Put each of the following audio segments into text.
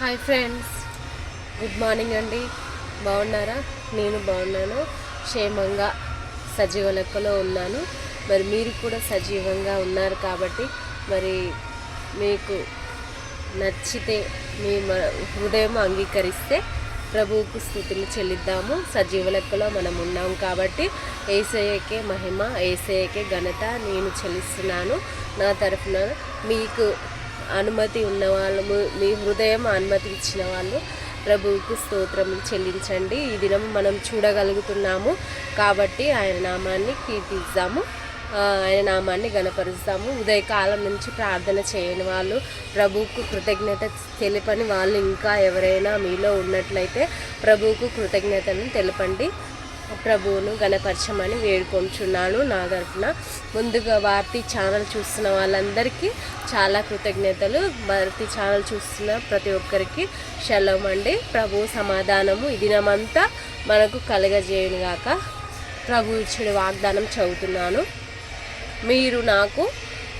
Hi friends. Good morning అండి. బాగున్నారా? నేను బాగున్నాను. క్షేమంగా సజీవ లెక్కలో ఉన్నాను. మరి మీరు కూడా సజీవంగా ఉన్నారు కాబట్టి మరి మీకు నచ్చితే మీ హృదయం అంగీకరిస్తే ప్రభువుకు స్థుతులు చెల్లిద్దాము. సజీవ లెక్కలో మనం ఉన్నాం కాబట్టి ఏసయ్యకే మహిమ ఏసయ్యకే ఘనత నేను చెల్లిస్తున్నాను. నా తరఫున మీకు అనుమతి ఉన్న వాళ్ళము మీ- హృదయం అనుమతి ఇచ్చిన వాళ్ళు ప్రభువుకు స్తోత్రం చెల్లించండి. ఈ దినం మనం చూడగలుగుతున్నాము. కాబట్టి ఆయన నామాన్ని కీర్తిద్దాము. ఆయన నామాన్ని గణపరుస్తాము ఉదయకాలం నుంచి ప్రార్థన చేయని వాళ్ళు ప్రభువుకు కృతజ్ఞత తెలిపని వాళ్ళు ఇంకా ఎవరైనా మీలో ఉన్నట్లయితే ప్రభువుకు కృతజ్ఞతను తెలపండి. ప్రభువును గణపరచమని వేడుకొంచున్నాను నా తరఫున ముందుగా భారతీ ఛానల్ చూస్తున్న వాళ్ళందరికీ చాలా కృతజ్ఞతలు. భారతీ ఛానల్ చూస్తున్న ప్రతి ఒక్కరికి శలం అండి. ప్రభు సమాధానము ఈ దినమంతా మనకు కలగజేయనుగాక ప్రభు ఇచ్చిన వాగ్దానం చదువుతున్నాను. మీరు నాకు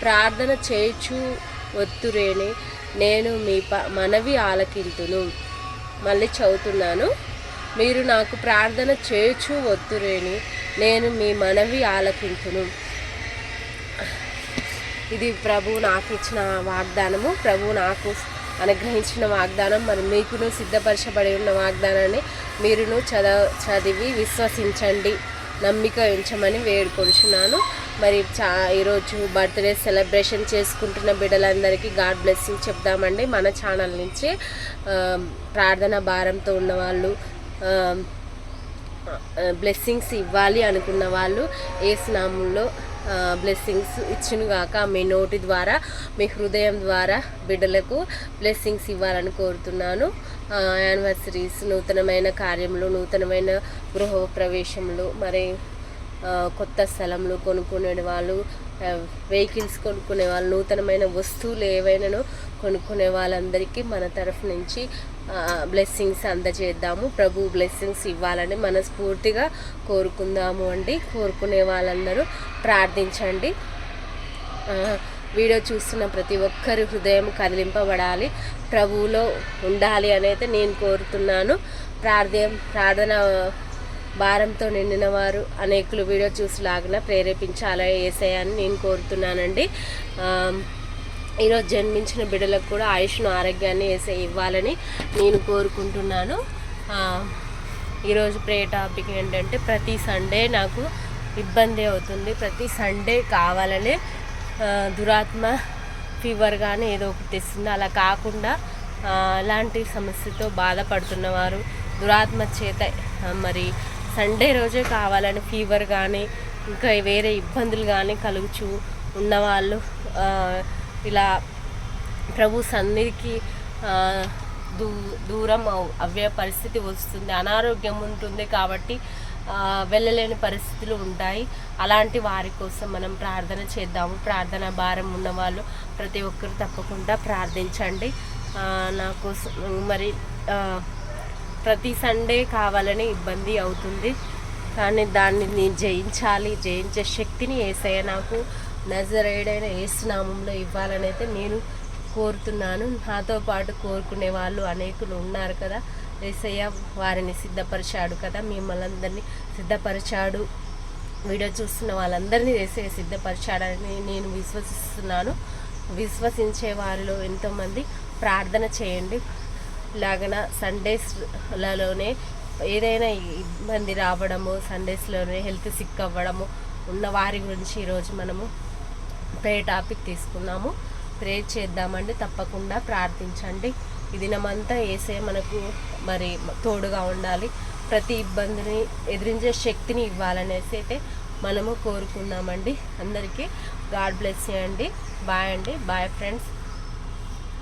ప్రార్థన చేయుచు ఒత్తురేని నేను మీ ప మనవి ఆలకింతును. మళ్ళీ చదువుతున్నాను. మీరు నాకు ప్రార్థన చేయుచు వద్దురేని నేను మీ మనవి ఆలకించును ఇది ప్రభు నాకు ఇచ్చిన వాగ్దానము. ప్రభు నాకు అనుగ్రహించిన వాగ్దానం. మరి మీకును సిద్ధపరచబడి ఉన్న వాగ్దానాన్ని మీరును చదవ చదివి విశ్వసించండి. నమ్మిక ఉంచమని వేడుకొంచున్నాను. మరి చా ఈరోజు బర్త్డే సెలబ్రేషన్ చేసుకుంటున్న బిడ్డలందరికీ గాడ్ బ్లెస్సింగ్ చెప్దామండి. మన ఛానల్ నుంచి ప్రార్థన భారంతో ఉన్నవాళ్ళు బ్లెస్సింగ్స్ ఇవ్వాలి అనుకున్న వాళ్ళు ఏ స్నామంలో బ్లెస్సింగ్స్ ఇచ్చిన గాక మీ నోటి ద్వారా మీ హృదయం ద్వారా బిడ్డలకు బ్లెస్సింగ్స్ ఇవ్వాలని కోరుతున్నాను. యానివర్సరీస్ నూతనమైన కార్యములు నూతనమైన గృహ ప్రవేశంలో మరి కొత్త స్థలంలో కొనుక్కునే వాళ్ళు వెహికల్స్ కొనుక్కునే వాళ్ళు నూతనమైన వస్తువులు ఏవైనానో కొనుక్కునే వాళ్ళందరికీ మన తరఫు నుంచి బ్లెస్సింగ్స్ అందజేద్దాము. ప్రభు బ్లెస్సింగ్స్ ఇవ్వాలని మనస్ఫూర్తిగా కోరుకుందాము అండి. కోరుకునే వాళ్ళందరూ ప్రార్థించండి. వీడియో చూస్తున్న ప్రతి ఒక్కరి హృదయం కదిలింపబడాలి. ప్రభువులో ఉండాలి అని అయితే నేను కోరుతున్నాను. ప్రార్థన ప్రార్థన భారంతో నిండిన వారు అనేకులు వీడియో చూసి లాగా ప్రేరేపించి అలా వేసేయని నేను కోరుతున్నానండి. ఈరోజు జన్మించిన బిడ్డలకు కూడా ఆయుష్ను ఆరోగ్యాన్ని వేసే ఇవ్వాలని నేను కోరుకుంటున్నాను. ఈరోజు ప్రే టాపిక్ ఏంటంటే ప్రతి సండే నాకు ఇబ్బంది అవుతుంది. ప్రతి సండే కావాలనే దురాత్మ ఫీవర్ కానీ ఏదో ఒకటి తెస్తుంది. అలా కాకుండా అలాంటి సమస్యతో బాధపడుతున్నవారు దురాత్మ చేత మరి సండే రోజే కావాలని ఫీవర్ కానీ ఇంకా వేరే ఇబ్బందులు కానీ కలుగుచు ఉన్నవాళ్ళు ఇలా ప్రభు సన్నిధికి దూ దూరం అవ్- అవ్వే పరిస్థితి వస్తుంది. అనారోగ్యం ఉంటుంది కాబట్టి వెళ్ళలేని పరిస్థితులు ఉంటాయి. అలాంటి వారి కోసం మనం ప్రార్థన చేద్దాము. ప్రార్థన భారం ఉన్నవాళ్ళు ప్రతి ఒక్కరు తప్పకుండా ప్రార్థించండి. నా కోసం మరి ప్రతి సండే కావాలని ఇబ్బంది అవుతుంది. కానీ దాన్ని నేను జయించాలి. జయించే శక్తిని ఏసయ్య నాకు నజరేడైన ఏసునామంలో ఇవ్వాలని అయితే నేను కోరుతున్నాను. నాతో పాటు కోరుకునే వాళ్ళు అనేకులు ఉన్నారు కదా. ఏసయ్య వారిని సిద్ధపరిచాడు కదా. మిమ్మల్ని అందరినీ సిద్ధపరిచాడు. వీడియో చూస్తున్న వాళ్ళందరినీ ఏసయ్య సిద్ధపరిచాడని నేను విశ్వసిస్తున్నాను. విశ్వసించే వారిలో ఎంతోమంది ప్రార్థన చేయండి. ఇలాగన సండేస్లలోనే ఏదైనా ఇబ్బంది రావడము సండేస్లోనే హెల్త్ సిక్ అవ్వడము ఉన్న వారి గురించి ఈరోజు మనము ప్రే టాపిక్ తీసుకున్నాము. ప్రే చేద్దామండి తప్పకుండా ప్రార్థించండి. ఈ దినమంతా వేసే మనకు మరి తోడుగా ఉండాలి. ప్రతి ఇబ్బందిని ఎదిరించే శక్తిని ఇవ్వాలనేసి అయితే మనము కోరుకుందామండి అందరికీ గాడ్ బ్లెస్ చేయండి బాయ్ అండి. Bye friends